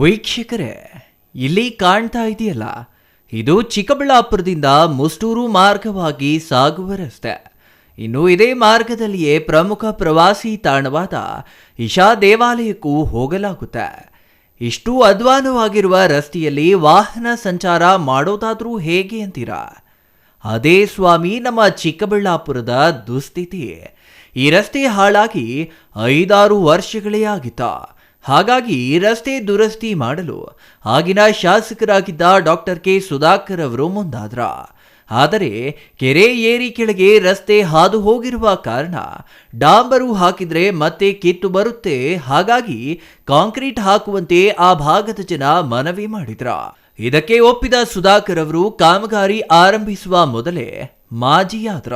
ವೀಕ್ಷಕರೇ, ಇಲ್ಲಿ ಕಾಣ್ತಾ ಇದೆಯಲ್ಲ, ಇದು ಚಿಕ್ಕಬಳ್ಳಾಪುರದಿಂದ ಮುಸ್ಟೂರು ಮಾರ್ಗವಾಗಿ ಸಾಗುವ ರಸ್ತೆ ಇನ್ನು ಇದೇ ಮಾರ್ಗದಲ್ಲಿಯೇ ಪ್ರಮುಖ ಪ್ರವಾಸಿ ತಾಣವಾದ ಇಶಾ ದೇವಾಲಯಕ್ಕೂ ಹೋಗಲಾಗುತ್ತೆ. ಇಷ್ಟು ಅಧ್ವಾನವಾಗಿರುವ ರಸ್ತೆಯಲ್ಲಿ ವಾಹನ ಸಂಚಾರ ಮಾಡೋದಾದರೂ ಹೇಗೆ ಅಂತೀರಾ? ಅದೇ ಸ್ವಾಮಿ, ನಮ್ಮ ಚಿಕ್ಕಬಳ್ಳಾಪುರದ ದುಸ್ಥಿತಿ ಈ ರಸ್ತೆ ಹಾಳಾಗಿ ಐದಾರು ವರ್ಷಗಳೇ ಆಗಿತ್ತ. ಹಾಗಾಗಿ ರಸ್ತೆ ದುರಸ್ತಿ ಮಾಡಲು ಆಗಿನ ಶಾಸಕರಾಗಿದ್ದ ಡಾಕ್ಟರ್ ಕೆ ಸುಧಾಕರ್ ಅವರು ಮುಂದಾದ್ರ. ಆದರೆ ಕೆರೆ ಏರಿ ಕೆಳಗೆ ರಸ್ತೆ ಹಾದು ಹೋಗಿರುವ ಕಾರಣ ಡಾಂಬರು ಹಾಕಿದ್ರೆ ಮತ್ತೆ ಕಿತ್ತು ಬರುತ್ತೆ. ಹಾಗಾಗಿ ಕಾಂಕ್ರೀಟ್ ಹಾಕುವಂತೆ ಆ ಭಾಗದ ಜನ ಮನವಿ ಮಾಡಿದ್ರ. ಇದಕ್ಕೆ ಒಪ್ಪಿದ ಸುಧಾಕರ್ ಅವರು ಕಾಮಗಾರಿ ಆರಂಭಿಸುವ ಮೊದಲೇ ಮಾಜಿಯಾದ್ರ.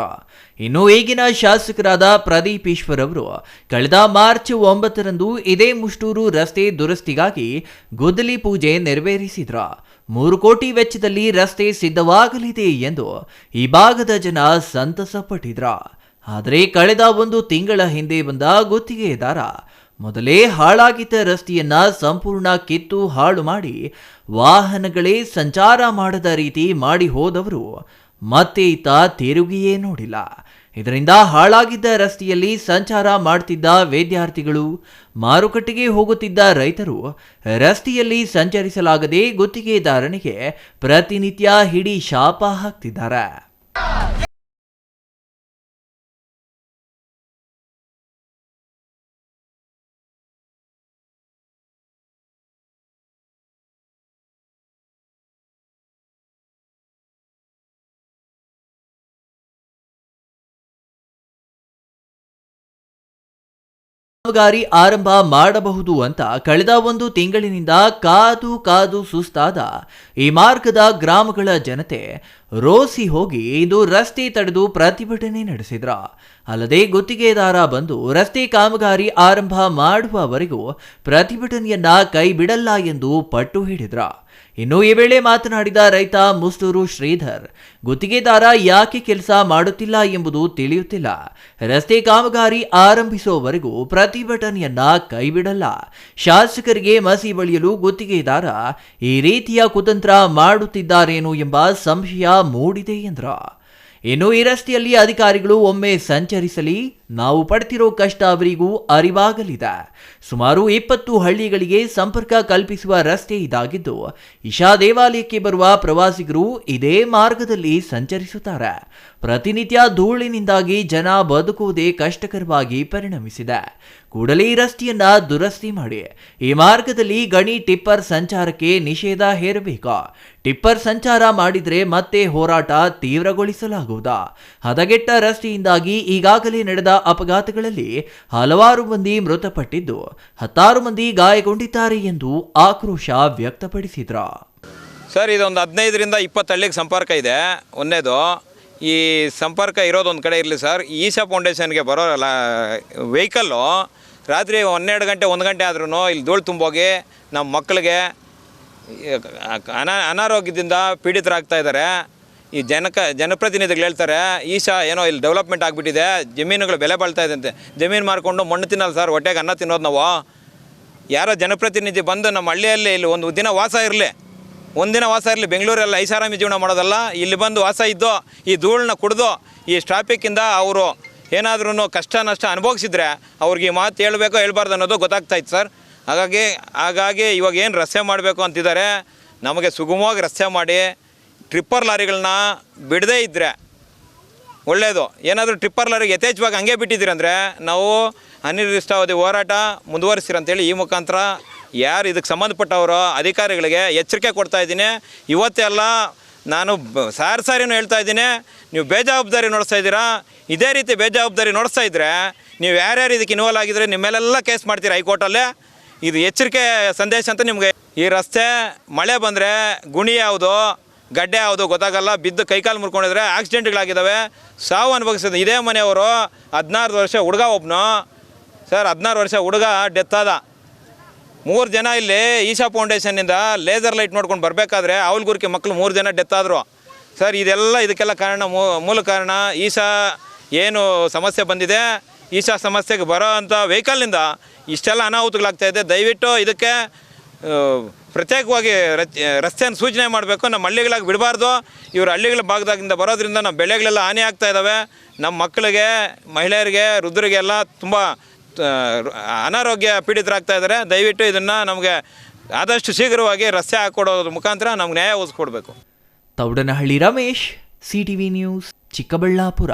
ಇನ್ನು ಈಗಿನ ಶಾಸಕರಾದ ಪ್ರದೀಪ್ ಈಶ್ವರ್ ಅವರು ಕಳೆದ ಮಾರ್ಚ್ ಒಂಬತ್ತರಂದು ಇದೇ ಮುಷ್ಟೂರು ರಸ್ತೆ ದುರಸ್ತಿಗಾಗಿ ಗುದ್ದಲಿ ಪೂಜೆ ನೆರವೇರಿಸಿದ್ರ. ಮೂರು ಕೋಟಿ ವೆಚ್ಚದಲ್ಲಿ ರಸ್ತೆ ಸಿದ್ಧವಾಗಲಿದೆ ಎಂದು ಈ ಭಾಗದ ಜನ ಸಂತಸ ಪಟ್ಟಿದ್ರ. ಆದರೆ ಕಳೆದ ಒಂದು ತಿಂಗಳ ಹಿಂದೆ ಬಂದ ಗುತ್ತಿಗೆದಾರ ಮೊದಲೇ ಹಾಳಾಗಿದ್ದ ರಸ್ತೆಯನ್ನ ಸಂಪೂರ್ಣ ಕಿತ್ತು ಹಾಳು ಮಾಡಿ ವಾಹನಗಳೇ ಸಂಚಾರ ಮಾಡದ ರೀತಿ ಮಾಡಿ ಹೋದವರು ಮತ್ತೆ ಈತ ತಿರುಗಿಯೇ ನೋಡಿಲ್ಲ. ಇದರಿಂದ ಹಾಳಾಗಿದ್ದ ರಸ್ತೆಯಲ್ಲಿ ಸಂಚಾರ ಮಾಡ್ತಿದ್ದ ವಿದ್ಯಾರ್ಥಿಗಳು, ಮಾರುಕಟ್ಟೆಗೆ ಹೋಗುತ್ತಿದ್ದ ರೈತರು ರಸ್ತೆಯಲ್ಲಿ ಸಂಚರಿಸಲಾಗದೆ ಗುತ್ತಿಗೆದಾರನಿಗೆ ಪ್ರತಿನಿತ್ಯ ಹಿಡಿ ಶಾಪ ಹಾಕ್ತಿದ್ದಾರೆ. ಕಾಮಗಾರಿ ಆರಂಭ ಮಾಡಬಹುದು ಅಂತ ಕಳೆದ ಒಂದು ತಿಂಗಳಿನಿಂದ ಕಾದು ಕಾದು ಸುಸ್ತಾದ ಈ ಮಾರ್ಗದ ಗ್ರಾಮಗಳ ಜನತೆ ರೋಸಿ ಹೋಗಿ ಇದು ರಸ್ತೆ ತಡೆದು ಪ್ರತಿಭಟನೆ ನಡೆಸಿದ್ರ. ಅಲ್ಲದೆ ಗುತ್ತಿಗೆದಾರ ಬಂದು ರಸ್ತೆ ಕಾಮಗಾರಿ ಆರಂಭ ಮಾಡುವವರೆಗೂ ಪ್ರತಿಭಟನೆಯನ್ನ ಕೈ ಬಿಡಲ್ಲ ಎಂದು ಪಟ್ಟು ಹಿಡಿದ್ರ. ಇನ್ನು ಈ ವೇಳೆ ಮಾತನಾಡಿದ ರೈತ ಮುಸ್ತೂರು ಶ್ರೀಧರ್, ಗುತ್ತಿಗೆದಾರ ಯಾಕೆ ಕೆಲಸ ಮಾಡುತ್ತಿಲ್ಲ ಎಂಬುದು ತಿಳಿಯುತ್ತಿಲ್ಲ. ರಸ್ತೆ ಕಾಮಗಾರಿ ಆರಂಭಿಸುವವರೆಗೂ ಪ್ರತಿಭಟನೆಯನ್ನ ಕೈಬಿಡಲ್ಲ. ಶಾಸಕರಿಗೆ ಮಸಿ ಬಳಿಯಲು ಗುತ್ತಿಗೆದಾರ ಈ ರೀತಿಯ ಕುತಂತ್ರ ಮಾಡುತ್ತಿದ್ದಾರೇನು ಎಂಬ ಸಂಶಯ ಮೂಡಿದೆ ಎಂದ್ರ. ಇನ್ನು ಈ ರಸ್ತೆಯಲ್ಲಿ ಅಧಿಕಾರಿಗಳು ಒಮ್ಮೆ ಸಂಚರಿಸಲಿ. ನಾವು ಪಡ್ತಿರೋ ಕಷ್ಟ ಅವರಿಗೂ ಅರಿವಾಗಲಿದೆ. ಸುಮಾರು ಇಪ್ಪತ್ತು ಹಳ್ಳಿಗಳಿಗೆ ಸಂಪರ್ಕ ಕಲ್ಪಿಸುವ ರಸ್ತೆ ಇದಾಗಿದ್ದು, ಇಶಾ ದೇವಾಲಯಕ್ಕೆ ಬರುವ ಪ್ರವಾಸಿಗರು ಇದೇ ಮಾರ್ಗದಲ್ಲಿ ಸಂಚರಿಸುತ್ತಾರೆ. ಪ್ರತಿನಿತ್ಯ ಧೂಳಿನಿಂದಾಗಿ ಜನ ಬದುಕುವುದೇ ಕಷ್ಟಕರವಾಗಿ ಪರಿಣಮಿಸಿದೆ. ಕೂಡಲೇ ಈ ರಸ್ತೆಯನ್ನ ದುರಸ್ತಿ ಮಾಡಿ. ಈ ಮಾರ್ಗದಲ್ಲಿ ಗಣಿ ಟಿಪ್ಪರ್ ಸಂಚಾರಕ್ಕೆ ನಿಷೇಧ ಹೇರಬೇಕು. ಟಿಪ್ಪರ್ ಸಂಚಾರ ಮಾಡಿದ್ರೆ ಮತ್ತೆ ಹೋರಾಟ ತೀವ್ರಗೊಳಿಸಲಾಗುವುದು. ಹದಗೆಟ್ಟ ರಸ್ತೆಯಿಂದಾಗಿ ಈಗಾಗಲೇ ನಡೆದ ಅಪಘಾತಗಳಲ್ಲಿ ಹಲವಾರು ಮಂದಿ ಮೃತಪಟ್ಟಿದ್ದು ಹತ್ತಾರು ಮಂದಿ ಗಾಯಗೊಂಡಿದ್ದಾರೆ ಎಂದು ಆಕ್ರೋಶ ವ್ಯಕ್ತಪಡಿಸಿದ್ರು. ಸರ್, ಇದೊಂದು ಹದಿನೈದರಿಂದ ಇಪ್ಪತ್ತು ಹಳ್ಳಿಗೆ ಸಂಪರ್ಕ ಇದೆ. ಒಂದೇದು, ಈ ಸಂಪರ್ಕ ಇರೋದು ಒಂದು ಕಡೆ ಇರಲಿ ಸರ್. ಈಶಾ ಫೌಂಡೇಶನ್ಗೆ ಲ, ವೆಹಿಕಲ್ಲು ರಾತ್ರಿ ಹನ್ನೆರಡು ಗಂಟೆ, ಒಂದು ಗಂಟೆ ಆದ್ರೂ ಇಲ್ಲಿ ಧೂಳು ತುಂಬೋಗಿ ನಮ್ಮ ಮಕ್ಕಳಿಗೆ ಅನಾ, ಅನಾರೋಗ್ಯದಿಂದ ಪೀಡಿತರಾಗ್ತಾ ಇದ್ದಾರೆ. ಈ ಜನಕ ಜನಪ್ರತಿನಿಧಿಗಳು ಹೇಳ್ತಾರೆ, ಈಶಾ ಏನೋ ಇಲ್ಲಿ ಡೆವಲಪ್ಮೆಂಟ್ ಆಗಿಬಿಟ್ಟಿದೆ, ಜಮೀನುಗಳು ಬೆಲೆ ಬಾಳ್ತಾ ಇದೆ ಅಂತೆ. ಜಮೀನು ಮಾರ್ಕೊಂಡು ಮಣ್ಣು ತಿನ್ನಲ್ಲ ಸರ್, ಹೊಟ್ಟೆಗೆ ಅನ್ನ ತಿನ್ನೋದು ನಾವು. ಯಾರೋ ಜನಪ್ರತಿನಿಧಿ ಬಂದು ನಮ್ಮ ಹಳ್ಳಿಯಲ್ಲಿ ಇಲ್ಲಿ ಒಂದು ದಿನ ವಾಸ ಇರಲಿ. ಒಂದಿನ ವಾಸ ಇರಲಿ, ಬೆಂಗಳೂರಲ್ಲಿ ಐಷಾರಾಮಿ ಜೀವನ ಮಾಡೋದಲ್ಲ, ಇಲ್ಲಿ ಬಂದು ವಾಸ ಇದ್ದು, ಈ ಧೂಳನ್ನ ಕುಡಿದು, ಈ ಟ್ರಾಫಿಕ್ಕಿಂದ ಅವರು ಏನಾದ್ರೂ ಕಷ್ಟ ನಷ್ಟ ಅನುಭವಿಸಿದ್ರೆ ಅವ್ರಿಗೆ ಈ ಮಾತು ಹೇಳಬೇಕೋ ಹೇಳ್ಬಾರ್ದು ಅನ್ನೋದು ಗೊತ್ತಾಗ್ತಾ ಇತ್ತು ಸರ್. ಹಾಗಾಗಿ ಹಾಗಾಗಿ ಇವಾಗ ಏನು ರಸ್ತೆ ಮಾಡಬೇಕು ಅಂತಿದ್ದಾರೆ, ನಮಗೆ ಸುಗಮವಾಗಿ ರಸ್ತೆ ಮಾಡಿ ಟ್ರಿಪ್ಪರ್ ಲಾರಿಗಳನ್ನ ಬಿಡದೇ ಇದ್ದರೆ ಒಳ್ಳೆಯದು ಏನಾದರೂ ಟ್ರಿಪ್ಪರ್ ಲಾರಿಗೆ ಯಥೇಚ್ಛವಾಗಿ ಹಂಗೆ ಬಿಟ್ಟಿದ್ದೀರಂದರೆ ನಾವು ಅನಿರ್ದಿಷ್ಟಾವಧಿ ಹೋರಾಟ ಮುಂದುವರಿಸಿರಂತೇಳಿ ಈ ಮುಖಾಂತರ ಯಾರು ಇದಕ್ಕೆ ಸಂಬಂಧಪಟ್ಟವರು ಅಧಿಕಾರಿಗಳಿಗೆ ಎಚ್ಚರಿಕೆ ಕೊಡ್ತಾ ಇದ್ದೀನಿ. ಇವತ್ತೆಲ್ಲ ನಾನು ಸಾರಿ ಸಾರಿನೂ ಹೇಳ್ತಾ ಇದ್ದೀನಿ, ನೀವು ಬೇಜವಾಬ್ದಾರಿ ನೋಡಿಸ್ತಾ ಇದ್ದೀರಾ? ಇದೇ ರೀತಿ ಬೇಜವಾಬ್ದಾರಿ ನೋಡಿಸ್ತಾ ಇದ್ದರೆ ನೀವು ಯಾರ್ಯಾರು ಇದಕ್ಕೆ ಇನ್ವಾಲ್ವ್ ಆಗಿದ್ರೆ ನಿಮ್ಮ ಮೇಲೆಲ್ಲ ಕೇಸ್ ಮಾಡ್ತೀರಾ ಹೈಕೋರ್ಟಲ್ಲೇ. ಇದು ಎಚ್ಚರಿಕೆ ಸಂದೇಶ ಅಂತ ನಿಮಗೆ ಈ ರಸ್ತೆ ಮಳೆ ಬಂದರೆ ಗುಣಿ ಯಾವುದು? ಗಡ್ಡೆ ಯಾವುದು ಗೊತ್ತಾಗಲ್ಲ, ಬಿದ್ದು ಕೈಕಾಲು ಮುರ್ಕೊಂಡಿದ್ರೆ ಆಕ್ಸಿಡೆಂಟ್ಗಳಾಗಿದ್ದಾವೆ ಸಾವು ಅನುಭವಿಸಿದ ಇದೇ ಮನೆಯವರು ಹದಿನಾರು ವರ್ಷ ಹುಡುಗ ಒಬ್ಬನು ಸರ್, ಹದಿನಾರು ವರ್ಷ ಹುಡುಗ ಡೆತ್ ಆದ. ಮೂರು ಜನ ಇಲ್ಲಿ ಈಶಾ ಫೌಂಡೇಶನ್ನಿಂದ ಲೇಸರ್ ಲೈಟ್ ನೋಡ್ಕೊಂಡು ಬರಬೇಕಾದ್ರೆ ಅವಲ್ಗುರ್ಕಿ ಮಕ್ಕಳು ಮೂರು ಜನ ಡೆತ್ ಆದರು. ಸರ್, ಇದೆಲ್ಲ ಇದಕ್ಕೆಲ್ಲ ಕಾರಣ ಮೂಲ ಕಾರಣ ಈಶಾ ಏನು ಸಮಸ್ಯೆ ಬಂದಿದೆ. ಈಶಾ ಸಮಸ್ಯೆಗೆ ಬರೋ ಅಂಥ ವೆಹಿಕಲ್ನಿಂದ ಇಷ್ಟೆಲ್ಲ ಅನಾಹುತಗಳಾಗ್ತಾಯಿದೆ ದಯವಿಟ್ಟು ಇದಕ್ಕೆ ಪ್ರತ್ಯೇಕವಾಗಿ ರಸ್ತೆಯನ್ನು ಸೂಚನೆ ಮಾಡಬೇಕು. ನಮ್ಮ ಹಳ್ಳಿಗಳಾಗಿ ಬಿಡಬಾರ್ದು. ಇವರು ಹಳ್ಳಿಗಳ ಭಾಗದಾಗಿಂದ ಬರೋದ್ರಿಂದ ನಮ್ಮ ಬೆಳೆಗಳೆಲ್ಲ ಹಾನಿ ಆಗ್ತಾ ಇದ್ದಾವೆ ನಮ್ಮ ಮಕ್ಕಳಿಗೆ, ಮಹಿಳೆಯರಿಗೆ, ವೃದ್ಧರಿಗೆಲ್ಲ ತುಂಬ ಅನಾರೋಗ್ಯ ಪೀಡಿತರಾಗ್ತಾ ಇದ್ದಾರೆ ದಯವಿಟ್ಟು ಇದನ್ನು ನಮಗೆ ಆದಷ್ಟು ಶೀಘ್ರವಾಗಿ ರಸ್ತೆ ಹಾಕ್ಕೊಡೋದ್ರ ಮುಖಾಂತರ ನಮ್ಗೆ ನ್ಯಾಯ ಒದಗಿಸ್ಕೊಡ್ಬೇಕು. Thoudanahalli Ramesh C T V news, Chikkaballapur.